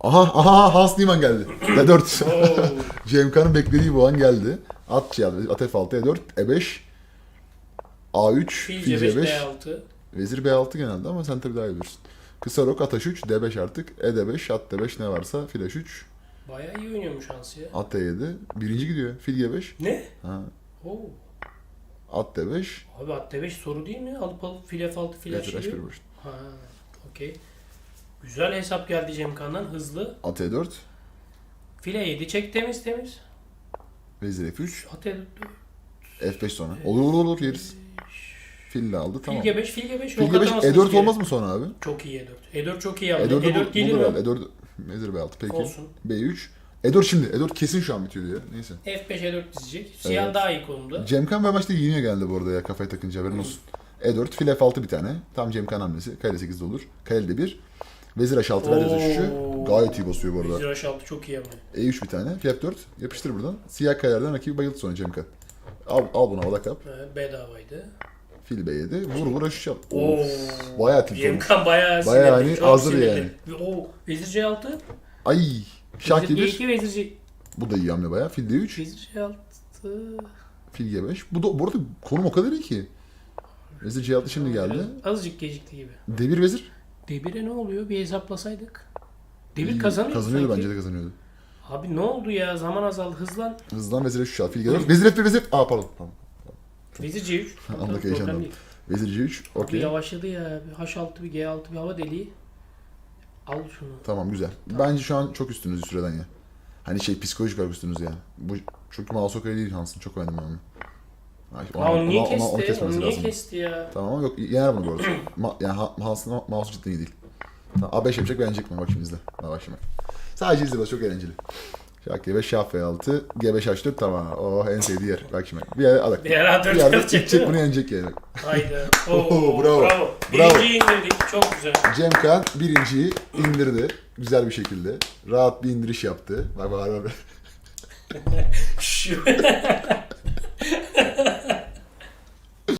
Aha aha Hans Niemann geldi. D4. Oo. Cemkan'ın beklediği bu an geldi. At geldi. At F6, E4, E5, A3, Fil fil C5, C5, D6. Vezir B6 genelde ama sen tabii daha iyi bilirsin. Kısa rok, at H3, D5 artık, E D5, at D5 ne varsa, fil H3, Bayağı iyi oynuyormuş Hans ya. at D7, birinci gidiyor, fil G5, Ne? ha, Oo. at D5, Abi at D5 soru değil mi? Alıp alıp file F6 file Vezir H7. H1 boş. Ha, okey. Güzel hesap geldi Cemkan'dan. Hızlı. At E4, File 7 çek temiz temiz. Vezir F3, At E4. F5 sonra. Olur olur olur yeriz. Fil de aldı tamam. Fil G5, fil G5. Fil rok G5 atamazsınız E4 geri. olmaz mı sonra abi? Çok iyi E4. E4 çok iyi yaptı. E4'ü E4 bul, gelir bulur mi? herhalde. E4 Vezir B6 peki. Olsun. B3. E4 şimdi. E4 kesin şu an bitiyor diye. Neyse. F5 E4 dizecek. Siyah Evet. daha iyi konumda. Cemkan ve maçta yeniyor geldi bu arada ya kafayı takınca haberin olsun. E4, fil F6 bir tane. Tam Cemkan hamlesi. Kale 8'de olur. Kale de 1. Vezir H6 ver vezir şu. Oo. Gayet iyi basıyor bu arada. Vezir H6 çok iyi ama. E3 bir tane. Fil F4. Yapıştır buradan. Siyah karelerden rakibi bayıldı sonra Cemkan. Al, al bunu havada kap. Ee, bedavaydı. Fil B7. Vur vur H3 al. Oo. Bayağı tilt olmuş. Cemkan bayağı Bayağı sinirli, hani çok hazır sinirli. Oo. Vezir C6. Ay. Şah Vezir gelir. D2, Vezir C... Bu da iyi hamle bayağı. Fil D3. Vezir C6. Fil G5. Bu da bu arada konum o kadar iyi ki. Vezir C6 şimdi geldi. Azıcık gecikti gibi. D1 vezir. Demir'e ne oluyor? Bir hesaplasaydık. Demir İyi, kazanıyor Kazanıyordu sanki. bence de kazanıyordu. Abi ne oldu ya? Zaman azaldı. Hızlan. Hızlan vezir F3 al. Fil G4. Vezir F1 vezir. Aa pardon. Tamam. Vezir C3. Anlık heyecanlandım. Vezir C3. Abi Okey. yavaşladı ya. Bir H6 bir G6 bir hava deliği. Al şunu. Tamam güzel. Bence şu an çok üstünüz süreden ya. Hani şey psikolojik olarak üstünüz yani. Bu çünkü mouse o kadar değil Hans'ın. Çok oynadım onu. Aa, onu niye ona- ona- onu kesti? kesmesi Onu niye lazım. kesti ya? Tamam ama yok yener bunu bu arada. Ma, yani Ha- Hans'ın mouse cidden iyi değil. Tamam, A5 yapacak beğenecek mi? Bak şimdi izle. Bak şimdi. Sadece izle bak çok eğlenceli. Şah G5, Şah F6, G5 H4 tamam. Oh en sevdiği yer. Bak şimdi. Bir yere alak. Bir ara Bir dört yerde değil bunu yenecek yani. Haydi. Oo, Oo, bravo. bravo. Bravo. Birinciyi indirdik. Çok güzel. Cemkan birinciyi indirdi. Güzel bir şekilde. Rahat bir indiriş yaptı. Bak bak. bak. Şu.